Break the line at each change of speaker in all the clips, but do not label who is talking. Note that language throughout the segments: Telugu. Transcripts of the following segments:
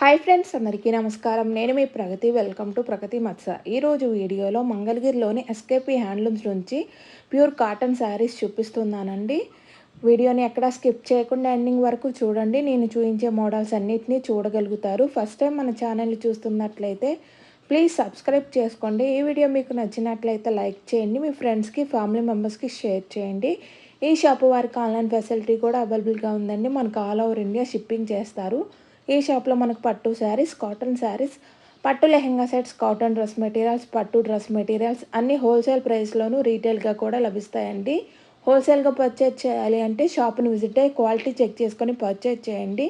హాయ్ ఫ్రెండ్స్ అందరికీ నమస్కారం. నేను మీ ప్రగతి. వెల్కమ్ టు ప్రగతి మత్స. ఈరోజు వీడియోలో మంగళగిరిలోని ఎస్కేపీ హ్యాండ్లూమ్స్ నుంచి ప్యూర్ కాటన్ శారీస్ చూపిస్తున్నానండి. వీడియోని ఎక్కడ స్కిప్ చేయకుండా ఎండింగ్ వరకు చూడండి. నేను చూపించే మోడల్స్ అన్నిటినీ చూడగలుగుతారు. ఫస్ట్ టైం మన ఛానల్ చూస్తున్నట్లయితే ప్లీజ్ సబ్స్క్రైబ్ చేసుకోండి. ఈ వీడియో మీకు నచ్చినట్లయితే లైక్ చేయండి. మీ ఫ్రెండ్స్కి ఫ్యామిలీ మెంబర్స్కి షేర్ చేయండి. ఈ షాపు వారికి ఆన్లైన్ ఫెసిలిటీ కూడా అవైలబుల్గా ఉందండి. మనకు ఆల్ ఓవర్ ఇండియా షిప్పింగ్ చేస్తారు. ఈ షాప్లో మనకు పట్టు శారీస్ కాటన్ శారీస్ పట్టు lehenga sets cotton dress materials పట్టు డ్రెస్ మెటీరియల్స్ అన్నీ హోల్సేల్ ప్రైస్లోనూ రీటైల్గా కూడా లభిస్తాయండి. హోల్సేల్గా పర్చేజ్ చేయాలి అంటే షాప్ని విజిట్ అయ్యి క్వాలిటీ చెక్ చేసుకొని పర్చేజ్ చేయండి.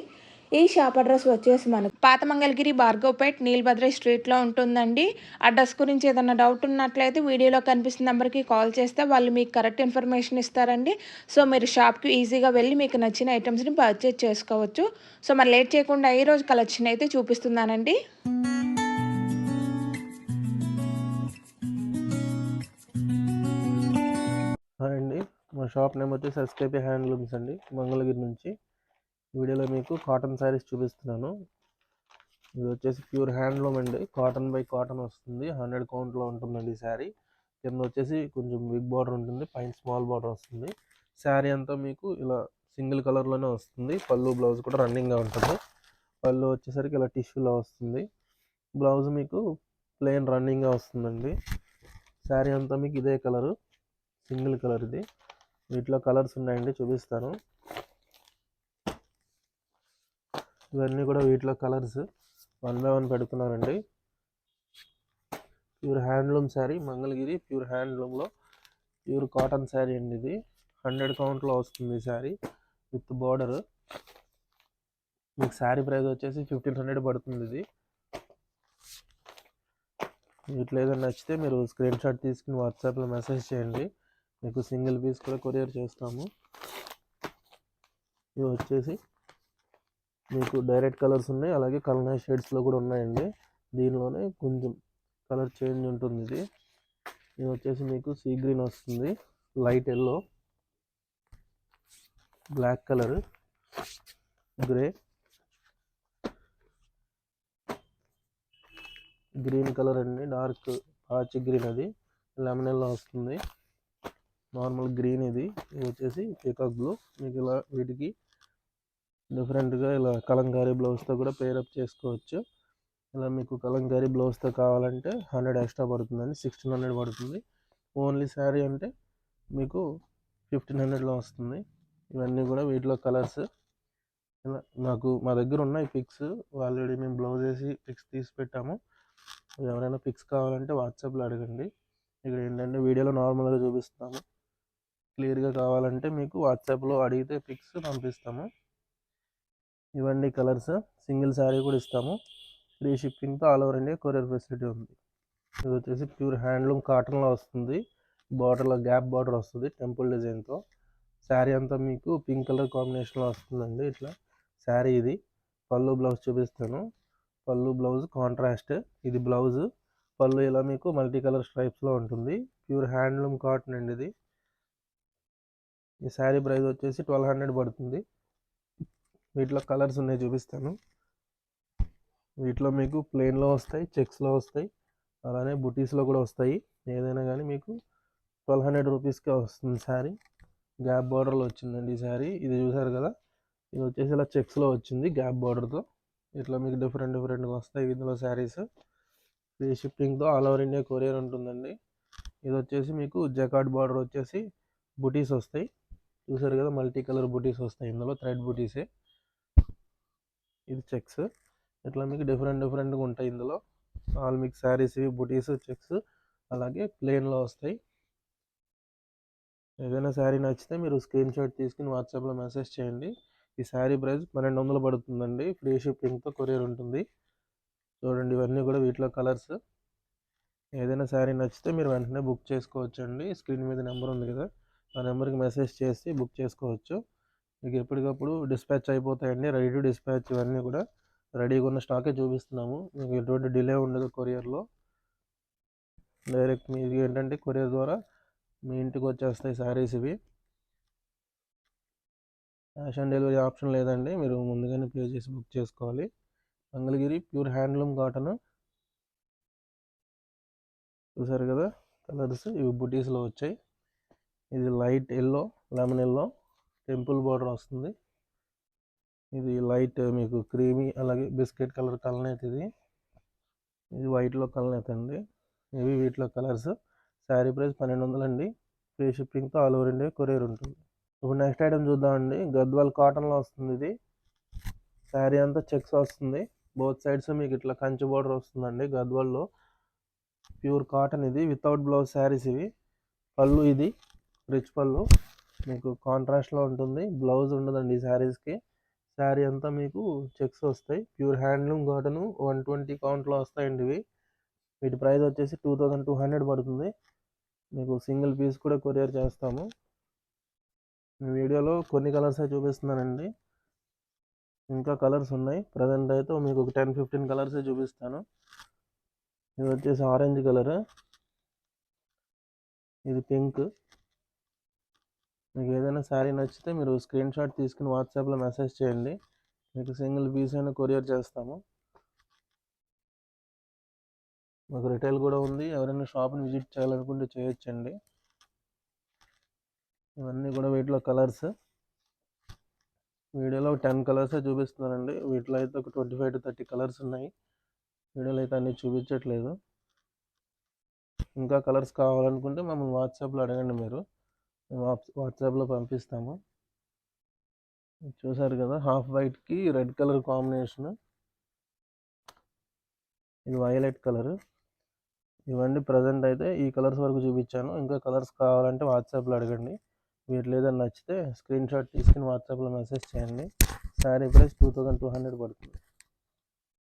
ఈ షాప్ అడ్రస్ వచ్చేసి మనకు పాత మంగళగిరి భార్గవ్పేట్ నీల్భద్ర స్ట్రీట్లో ఉంటుందండి. అడ్రస్ గురించి ఏదైనా డౌట్ ఉన్నట్లయితే వీడియోలో కనిపిస్తున్న నెంబర్కి కాల్ చేస్తే వాళ్ళు మీకు కరెక్ట్ ఇన్ఫర్మేషన్ ఇస్తారండి. సో మీరు షాప్కి ఈజీగా వెళ్ళి మీకు నచ్చిన ఐటమ్స్ని పర్చేజ్ చేసుకోవచ్చు. సో మరి లేట్ చేయకుండా ఈ రోజు కలెక్షన్ అయితే చూపిస్తున్నానండి.
అండి. మా షాప్ నేమ్ వచ్చేసి ఎస్కేపీ హ్యాండ్లూమ్స్ అండి. మంగళగిరి నుంచి. వీడియోలో మీకు కాటన్ శారీస్ చూపిస్తున్నాను. ఇది వచ్చేసి ప్యూర్ హ్యాండ్లూమ్ అండి. కాటన్ బై కాటన్ వస్తుంది. హండ్రెడ్ కౌంట్లో ఉంటుందండి ఈ శారీ. కింద వచ్చేసి కొంచెం బిగ్ బార్డర్ ఉంటుంది. పైన స్మాల్ బార్డర్ వస్తుంది. శారీ అంతా మీకు ఇలా సింగిల్ కలర్లోనే వస్తుంది. పళ్ళు బ్లౌజ్ కూడా రన్నింగ్గా ఉంటుంది. పళ్ళు వచ్చేసరికి ఇలా టిష్యూలో వస్తుంది. బ్లౌజ్ మీకు ప్లెయిన్ రన్నింగ్గా వస్తుందండి. శారీ అంతా మీకు ఇదే కలరు. సింగిల్ కలర్ ఇది వీటిలో కలర్స్ ఉన్నాయండి. చూపిస్తాను. ఇవన్నీ కూడా వీటిలో కలర్స్ వన్ బై వన్ పెడుతున్నారండి pure handloom sari Mangalagiri pure హ్యాండ్లూమ్లో. Pure cotton sari అండి ఇది. హండ్రెడ్ కౌంట్లో వస్తుంది ఈ శారీ విత్ బార్డర్. మీకు శారీ ప్రైస్ వచ్చేసి ఫిఫ్టీన్ హండ్రెడ్ పడుతుంది ఇది. వీటిలో ఏదైనా నచ్చితే మీరు స్క్రీన్ షాట్ తీసుకుని వాట్సాప్లో మెసేజ్ చేయండి. మీకు సింగిల్ పీస్ కూడా కొరియర్ చేస్తాము. ఇవి వచ్చేసి మీకు డైరెక్ట్ కలర్స్ ఉన్నాయి. అలాగే కలర్ షేడ్స్లో కూడా ఉన్నాయండి. దీనిలోనే కొంచెం కలర్ చేంజ్ ఉంటుంది ఇది. ఇది వచ్చేసి మీకు సీ గ్రీన్ వస్తుంది. Light yellow. Black colour. Grey. Green colour అండి. డార్క్ పాచి గ్రీన్ అది. లెమన్ ఎల్లో వస్తుంది. నార్మల్ గ్రీన్ ఇది. ఇది వచ్చేసి పీకాక్ బ్లూ. మీకు ఇలా వీటికి డిఫరెంట్గా ఇలా కలంకారీ బ్లౌజ్తో కూడా పేరప్ చేసుకోవచ్చు. ఇలా మీకు కలంకారీ బ్లౌజ్తో కావాలంటే హండ్రెడ్ ఎక్స్ట్రా పడుతుందండి సిక్స్టీన్ హండ్రెడ్ పడుతుంది. ఓన్లీ శారీ అంటే మీకు ఫిఫ్టీన్ హండ్రెడ్లో వస్తుంది. ఇవన్నీ కూడా వీటిలో కలర్స్. ఇలా నాకు మా దగ్గర ఉన్నాయి పిక్స్. ఆల్రెడీ మేము బ్లౌజ్ వేసి పిక్స్ తీసి పెట్టాము. ఎవరైనా పిక్స్ కావాలంటే వాట్సాప్లో అడగండి. ఇక్కడ ఏంటంటే వీడియోలో నార్మల్గా చూపిస్తాము క్లియర్గా కావాలంటే మీకు వాట్సాప్లో అడిగితే పిక్స్ పంపిస్తాము. ఇవన్నీ కలర్స్. సింగిల్ శారీ కూడా ఇస్తాము. Free షిప్పింగ్తో all over India courier facility ఉంది. ఇది వచ్చేసి ప్యూర్ హ్యాండ్లూమ్ కాటన్లో వస్తుంది. బార్డర్లో గ్యాప్ బార్డర్ వస్తుంది టెంపుల్ డిజైన్తో. శారీ అంతా మీకు పింక్ కలర్ కాంబినేషన్లో వస్తుందండి ఇట్లా. శారీ ఇది. పళ్ళు బ్లౌజ్ చూపిస్తాను. పళ్ళు బ్లౌజ్ కాంట్రాస్ట్. ఇది బ్లౌజ్. పళ్ళు ఇలా మీకు మల్టీ కలర్ స్ట్రైప్స్లో ఉంటుంది. ప్యూర్ హ్యాండ్లూమ్ కాటన్ అండి ఇది. ఈ శారీ ప్రైస్ వచ్చేసి ట్వెల్వ్ హండ్రెడ్ పడుతుంది. వీటిలో కలర్స్ ఉన్నాయి చూపిస్తాను. వీటిలో మీకు ప్లెయిన్లో వస్తాయి చెక్స్లో వస్తాయి అలానే బుటీస్లో కూడా వస్తాయి. ఏదైనా కానీ మీకు ట్వెల్వ్ హండ్రెడ్ రూపీస్కే వస్తుంది శారీ. గ్యాప్ బార్డర్లో వచ్చిందండి ఈ శారీ. ఇది చూసారు కదా? ఇది వచ్చేసి ఇలా చెక్స్లో వచ్చింది గ్యాప్ బార్డర్తో. ఇట్లా మీకు డిఫరెంట్ డిఫరెంట్గా వస్తాయి ఇందులో శారీస్. ఫ్రీ షిప్పింగ్తో ఆల్ ఓవర్ ఇండియా కొరియర్ ఉంటుందండి. ఇది వచ్చేసి మీకు జకార్డ్ బార్డర్ వచ్చేసి బుటీస్ వస్తాయి. చూసారు కదా? మల్టీ కలర్ బుటీస్ వస్తాయి ఇందులో థ్రెడ్ బుటీసే. ఇది చెక్స్. ఇట్లా మీకు డిఫరెంట్ డిఫరెంట్గా ఉంటాయి ఇందులో. ఆల్ మీకు శారీస్ ఇవి బుటీస్ చెక్స్ అలాగే ప్లెయిన్లో వస్తాయి. ఏదైనా శారీ నచ్చితే మీరు స్క్రీన్ షాట్ తీసుకుని వాట్సాప్లో మెసేజ్ చేయండి. ఈ శారీ ప్రైస్ పన్నెండు వందలు పడుతుందండి. ఫ్రీ షిప్పింగ్తో కొరియర్ ఉంటుంది. చూడండి ఇవన్నీ కూడా వీటిలో కలర్స్ ఏదైనా శారీ నచ్చితే మీరు వెంటనే బుక్ చేసుకోవచ్చండి. స్క్రీన్ మీద నెంబర్ ఉంది కదా ఆ నెంబర్కి మెసేజ్ చేసి బుక్ చేసుకోవచ్చు. మీకు ఎప్పటికప్పుడు డిస్పాచ్ అయిపోతాయండి. రెడీ టు డిస్పాచ్ ఇవన్నీ కూడా రెడీగా ఉన్న స్టాకే చూపిస్తున్నాము. మీకు ఎటువంటి డిలే ఉండదు కొరియర్లో డైరెక్ట్ మీకు ఏంటంటే కొరియర్ ద్వారా మీ ఇంటికి వచ్చేస్తాయి శారీస్ ఇవి. క్యాష్ ఆన్ డెలివరీ ఆప్షన్ లేదండి. మీరు ముందుగానే పే చేసి బుక్ చేసుకోవాలి. మంగళగిరి ప్యూర్ హ్యాండ్లూమ్ కాటన్ చూసారు కదా కలర్స్ ఇవి బుటీస్లో వచ్చాయి. ఇది light yellow lemon yellow temple border వస్తుంది. ఇది లైట్ మీకు క్రీమీ అలాగే బిస్కెట్ కలర్ కలనేత ఇది. ఇది వైట్లో కలనేత అండి. ఇవి వీటిలో కలర్స్. శారీ ప్రైస్ పన్నెండు వందలు అండి. ఫ్రీ షిప్పింగ్తో ఆల్ ఓవర్ ఇండియా కొరియర్ ఉంటుంది. ఇప్పుడు నెక్స్ట్ ఐటమ్ చూద్దామండి. గద్వాల్ కాటన్లో వస్తుంది ఇది. శారీ అంతా చెక్స్ వస్తుంది. బోత్ సైడ్స్ మీకు ఇట్లా కంచి బార్డర్ వస్తుందండి గద్వాల్లో ప్యూర్ కాటన్ ఇది. వితౌట్ బ్లౌజ్ శారీస్ ఇవి. పళ్ళు ఇది. రిచ్ పళ్ళు. మీకు కాంట్రాస్ట్లో ఉంటుంది. బ్లౌజ్ ఉండదండి ఈ శారీస్కి శారీ అంతా మీకు చెక్స్ వస్తాయి. Pure handloom cotton one twenty కౌంట్లో వస్తాయండి ఇవి. వీటి ప్రైస్ వచ్చేసి టూ థౌజండ్ టూ హండ్రెడ్ పడుతుంది. మీకు సింగిల్ పీస్ కూడా కొరియర్ చేస్తాము. మీ వీడియోలో కొన్ని కలర్సే చూపిస్తున్నానండి. ఇంకా కలర్స్ ఉన్నాయి. ప్రజెంట్ అయితే మీకు ఒక టెన్ ఫిఫ్టీన్ కలర్సే చూపిస్తాను. ఇది వచ్చేసి ఆరెంజ్ కలర్ ఇది పింక్ మీకు ఏదైనా శారీ నచ్చితే మీరు స్క్రీన్ షాట్ తీసుకుని వాట్సాప్లో మెసేజ్ చేయండి. మీకు సింగిల్ పీస్ అయినా కొరియర్ చేస్తాము. మాకు రిటైల్ కూడా ఉంది. ఎవరైనా షాప్ని విజిట్ చేయాలనుకుంటే చేయొచ్చండి. ఇవన్నీ కూడా వీటిలో కలర్స్. వీడియోలో టెన్ కలర్సే చూపిస్తున్నానండి. వీటిలో అయితే ఒక twenty five to thirty colours ఉన్నాయి. వీడియోలో అయితే అన్నీ చూపించట్లేదు. ఇంకా కలర్స్ కావాలనుకుంటే మమ్మల్ని వాట్సాప్లో అడగండి మీరు. వాట్సాప్లో పంపిస్తాము. చూసారు కదా హాఫ్ వైట్కి రెడ్ కలర్ కాంబినేషన్. ఇది వైలెట్ కలర్. ఇవన్నీ ప్రజెంట్ అయితే ఈ కలర్స్ వరకు చూపించాను. ఇంకా కలర్స్ కావాలంటే వాట్సాప్లో అడగండి. వీటిలో ఏదైనా నచ్చితే స్క్రీన్ షాట్ తీసుకుని వాట్సాప్లో మెసేజ్ చేయండి. Sari price two thousand two hundred పడుతుంది.